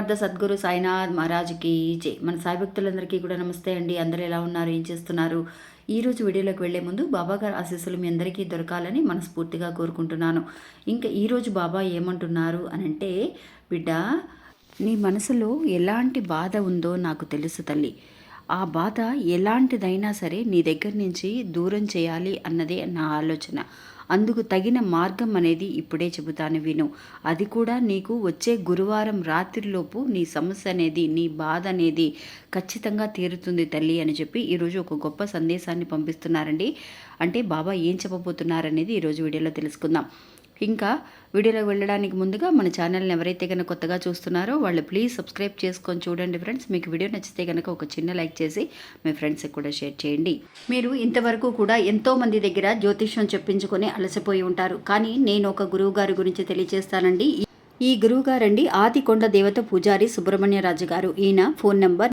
సమర్థ సద్గురు సాయినాథ్ మహారాజ్కి జై. మన సాయి భక్తులందరికీ కూడా నమస్తే అండి. అందరూ ఎలా ఉన్నారు? ఏం చేస్తున్నారు? ఈ రోజు వీడియోలోకి వెళ్ళే ముందు బాబా గారి ఆశీస్సులు మీ అందరికీ దొరకాలని మనస్ఫూర్తిగా కోరుకుంటున్నాను. ఇంకా ఈరోజు బాబా ఏమంటున్నారు అని అంటే బిడ్డ నీ మనసులో ఎలాంటి బాధ ఉందో నాకు తెలుసు తల్లి. ఆ బాధ ఎలాంటిదైనా సరే నీ దగ్గర నుంచి దూరం చేయాలి అన్నదే నా ఆలోచన. అందుకు తగిన మార్గం అనేది ఇప్పుడే చెబుతాను విను. అది కూడా నీకు వచ్చే గురువారం రాత్రిలోపు నీ సమస్య అనేది నీ బాధ అనేది ఖచ్చితంగా తీరుతుంది తల్లి అని చెప్పి ఈరోజు ఒక గొప్ప సందేశాన్ని పంపిస్తున్నారండి. అంటే బాబా ఏం చెప్పబోతున్నారనేది ఈరోజు వీడియోలో తెలుసుకుందాం. ఇంకా వీడియోలోకి వెళ్ళడానికి ముందుగా మన ఛానల్ని ఎవరైతే కనుక కొత్తగా చూస్తున్నారో వాళ్ళు ప్లీజ్ సబ్స్క్రైబ్ చేసుకొని చూడండి ఫ్రెండ్స్. మీకు వీడియో నచ్చితే కనుక ఒక చిన్న లైక్ చేసి మీ ఫ్రెండ్స్కి కూడా షేర్ చేయండి. మీరు ఇంతవరకు కూడా ఎంతో మంది దగ్గర జ్యోతిష్యం చెప్పించుకొని అలసిపోయి ఉంటారు. కానీ నేను ఒక గురువు గారి గురించి తెలియజేస్తానండి ఈ గురువు గారండి ఆదికొండ దేవత పూజారి సుబ్రహ్మణ్యరాజు గారు ఈయన phone number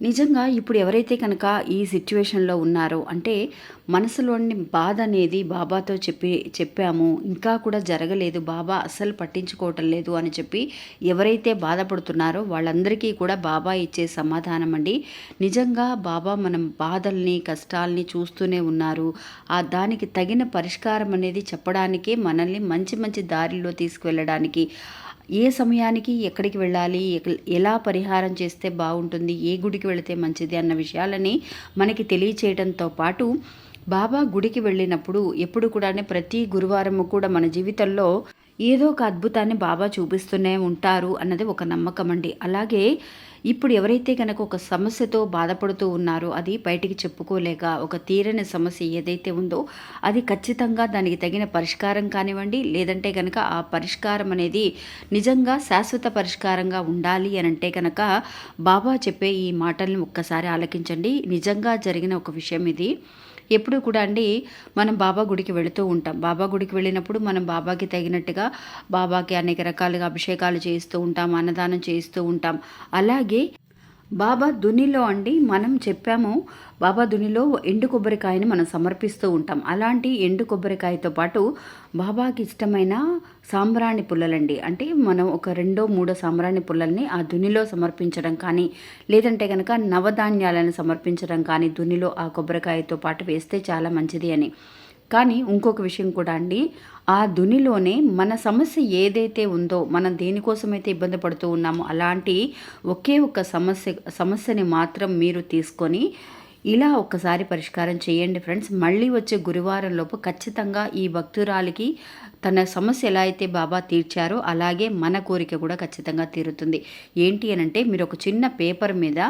నిజంగా ఇప్పుడు ఎవరైతే కనుక ఈ సిచ్యువేషన్లో ఉన్నారో అంటే మనసులోని బాధ అనేది బాబాతో చెప్పి చెప్పాము ఇంకా కూడా జరగలేదు బాబా అస్సలు పట్టించుకోవటం లేదు అని చెప్పి ఎవరైతే బాధపడుతున్నారో వాళ్ళందరికీ కూడా బాబా ఇచ్చే సమాధానం అండి. నిజంగా బాబా మనం బాధల్ని కష్టాల్ని చూస్తూనే ఉన్నారు. ఆ దానికి తగిన పరిష్కారం అనేది చెప్పడానికే మనల్ని మంచి మంచి దారిలో తీసుకువెళ్ళడానికి ఏ సమయానికి ఎక్కడికి వెళ్ళాలి ఎలా పరిహారం చేస్తే బాగుంటుంది ఏ గుడికి వెళితే మంచిది అన్న విషయాలని మనకి తెలియచేయడంతో పాటు బాబా గుడికి వెళ్ళినప్పుడు ఎప్పుడు కూడా ప్రతి గురువారము కూడా మన జీవితంలో ఏదో ఒక అద్భుతాన్ని బాబా చూపిస్తూనే ఉంటారు అన్నది ఒక నమ్మకం అండి. అలాగే ఇప్పుడు ఎవరైతే కనుక ఒక సమస్యతో బాధపడుతూ ఉన్నారో అది బయటికి చెప్పుకోలేక ఒక తీరని సమస్య ఏదైతే ఉందో అది ఖచ్చితంగా దానికి తగిన పరిష్కారం కానివ్వండి లేదంటే కనుక ఆ పరిష్కారం అనేది నిజంగా శాశ్వత పరిష్కారంగా ఉండాలి అని అంటే కనుక బాబా చెప్పే ఈ మాటల్ని ఒక్కసారి ఆలకించండి. నిజంగా జరిగిన ఒక విషయం ఇది. ఎప్పుడు కూడా అండి మనం బాబా గుడికి వెళుతూ ఉంటాం. బాబా గుడికి వెళ్ళినప్పుడు మనం బాబాకి తగినట్టుగా బాబాకి అనేక రకాలుగా అభిషేకాలు చేస్తూ ఉంటాం అన్నదానం చేస్తూ ఉంటాం. అలాగే బాబా దునిలో అండి మనం చెప్పాము బాబా దునిలో ఎండు కొబ్బరికాయని మనం సమర్పిస్తూ ఉంటాం. అలాంటి ఎండు కొబ్బరికాయతో పాటు బాబాకి ఇష్టమైన సాంబ్రాణి పుల్లలండి. అంటే మనం ఒక రెండో మూడో సాంబ్రాణి పుల్లల్ని ఆ దునిలో సమర్పించడం కానీ లేదంటే కనుక నవధాన్యాలను సమర్పించడం కానీ దునిలో ఆ కొబ్బరికాయతో పాటు వేస్తే చాలా మంచిది అని. కానీ ఇంకొక విషయం కూడా అండి. ఆ దునిలోనే మన సమస్య ఏదైతే ఉందో మనం దేనికోసమైతే ఇబ్బంది పడుతూ ఉన్నామో అలాంటి ఒకే ఒక సమస్య సమస్యని మాత్రం మీరు తీసుకొని ఇలా ఒక్కసారి పరిష్కారం చేయండి ఫ్రెండ్స్. మళ్ళీ వచ్చే గురువారం లోపు ఖచ్చితంగా ఈ భక్తురాలికి తన సమస్య ఎలా అయితే బాబా తీర్చారో అలాగే మన కోరిక కూడా ఖచ్చితంగా తీరుతుంది. ఏంటి అని అంటే మీరు ఒక చిన్న పేపర్ మీద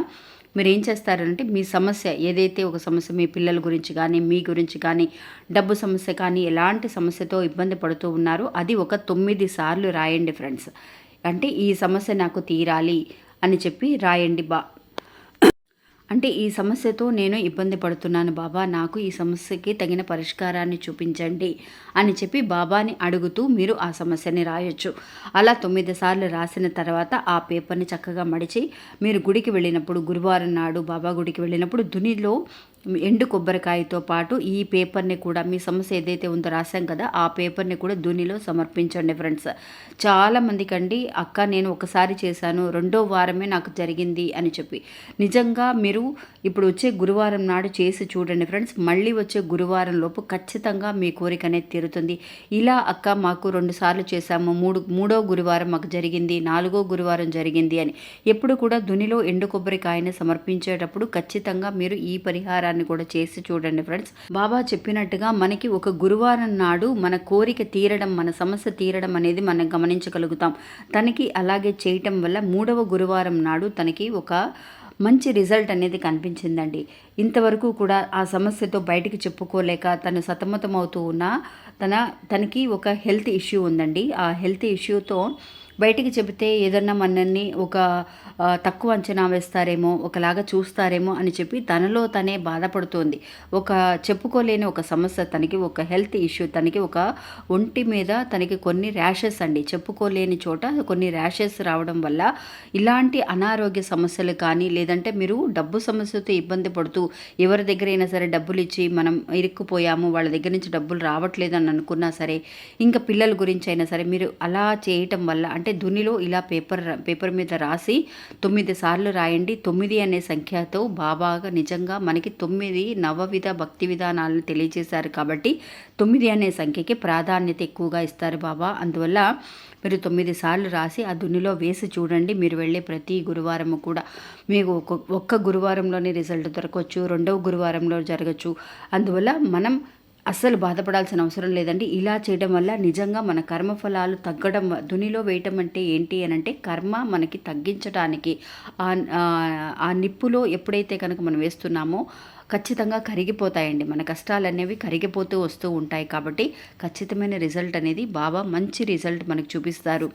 మీరు ఏం చేస్తారంటే మీ సమస్య ఏదైతే ఒక సమస్య మీ పిల్లల గురించి కానీ మీ గురించి కానీ డబ్బు సమస్య కానీ ఎలాంటి సమస్యతో ఇబ్బంది పడుతూ ఉన్నారో అది ఒక తొమ్మిది సార్లు రాయండి ఫ్రెండ్స్. అంటే ఈ సమస్య నాకు తీరాలి అని చెప్పి రాయండి బా అంటే ఈ సమస్యతో నేను ఇబ్బంది పడుతున్నాను బాబా. నాకు ఈ సమస్యకి తగిన పరిష్కారాన్ని చూపించండి అని చెప్పి బాబాని అడుగుతూ మీరు ఆ సమస్యని రాయొచ్చు. అలా తొమ్మిది సార్లు రాసిన తర్వాత ఆ పేపర్ని చక్కగా మడిచి మీరు గుడికి వెళ్ళినప్పుడు గురువారం నాడు బాబా గుడికి వెళ్ళినప్పుడు దునిలో ఎండు కొబ్బరికాయతో పాటు ఈ పేపర్ని కూడా మీ సమస్య ఏదైతే ఉందో రాశాం కదా ఆ పేపర్ని కూడా దునిలో సమర్పించండి ఫ్రెండ్స్. చాలామందికి అండి అక్క నేను ఒకసారి చేశాను రెండో వారమే నాకు జరిగింది అని చెప్పి. నిజంగా మీరు ఇప్పుడు వచ్చే గురువారం నాడు చేసి చూడండి ఫ్రెండ్స్ మళ్ళీ వచ్చే గురువారం లోపు ఖచ్చితంగా మీ కోరిక అనేది తీరుతుంది. ఇలా అక్క మాకు రెండు సార్లు చేశాము మూడు మూడో గురువారం మాకు జరిగింది నాలుగో గురువారం జరిగింది అని. ఎప్పుడు కూడా దునిలో ఎండు కొబ్బరికాయని సమర్పించేటప్పుడు ఖచ్చితంగా మీరు ఈ పరిహారం పరిహారాన్ని కూడా చేసి చూడండి ఫ్రెండ్స్. బాబా చెప్పినట్టుగా మనకి ఒక గురువారం నాడు మన కోరిక తీరడం మన సమస్య తీరడం అనేది మనం గమనించగలుగుతాం. తనకి అలాగే చేయటం వల్ల మూడవ గురువారం నాడు తనకి ఒక మంచి రిజల్ట్ అనేది కనిపించిందండి. ఇంతవరకు కూడా ఆ సమస్యతో బయటికి చెప్పుకోలేక తను సతమతమవుతూ ఉన్న తన తనకి ఒక హెల్త్ ఇష్యూ ఉందండి. ఆ హెల్త్ ఇష్యూతో బయటికి చెబితే ఏదన్నా మనల్ని ఒక తక్కువ అంచనా వేస్తారేమో ఒకలాగా చూస్తారేమో అని చెప్పి తనలో తనే బాధపడుతోంది. ఒక చెప్పుకోలేని ఒక సమస్య తనకి ఒక హెల్త్ ఇష్యూ తనకి ఒక ఒంటి మీద తనకి కొన్ని ర్యాషెస్ అండి. చెప్పుకోలేని చోట కొన్ని ర్యాషెస్ రావడం వల్ల ఇలాంటి అనారోగ్య సమస్యలు కానీ లేదంటే మీరు డబ్బు సమస్యతో ఇబ్బంది పడుతూ ఎవరి దగ్గరైనా సరే డబ్బులు ఇచ్చి మనం ఇరుక్కుపోయాము వాళ్ళ దగ్గర నుంచి డబ్బులు రావట్లేదు అని అనుకున్నా సరే ఇంకా పిల్లల గురించి అయినా సరే మీరు అలా చేయటం వల్ల అంటే దునిలో ఇలా పేపర్ పేపర్ మీద రాసి తొమ్మిది సార్లు రాయండి. తొమ్మిది అనే సంఖ్యతో బాబాగా నిజంగా మనకి తొమ్మిది నవవిధ భక్తి విధానాలను తెలియజేశారు కాబట్టి తొమ్మిది అనే సంఖ్యకి ప్రాధాన్యత ఎక్కువగా ఇస్తారు బాబా. అందువల్ల మీరు తొమ్మిది సార్లు రాసి ఆ దున్నిలో వేసి చూడండి. మీరు వెళ్ళే ప్రతి గురువారము కూడా మీకు ఒక్క గురువారంలోనే రిజల్ట్ దొరకవచ్చు రెండవ గురువారంలో జరగచ్చు. అందువల్ల మనం అస్సలు బాధపడాల్సిన అవసరం లేదండి. ఇలా చేయడం వల్ల నిజంగా మన కర్మఫలాలు తగ్గడం దునిలో వేయటం అంటే ఏంటి అని అంటే కర్మ మనకి తగ్గించడానికి ఆ నిప్పులో ఎప్పుడైతే కనుక మనం వేస్తున్నామో ఖచ్చితంగా కరిగిపోతాయండి. మన కష్టాలు అనేవి కరిగిపోతూ వస్తూ ఉంటాయి కాబట్టి ఖచ్చితమైన రిజల్ట్ అనేది బాబా మంచి రిజల్ట్ మనకు చూపిస్తారు.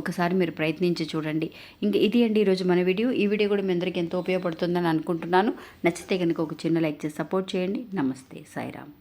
ఒకసారి మీరు ప్రయత్నించి చూడండి. ఇంక ఇది అండి ఈరోజు మన వీడియో. ఈ వీడియో కూడా మీ అందరికీ ఎంతో ఉపయోగపడుతుందని అనుకుంటున్నాను. నచ్చితే కనుక ఒక చిన్న లైక్ చేసి సపోర్ట్ చేయండి. నమస్తే. సాయిరామ్.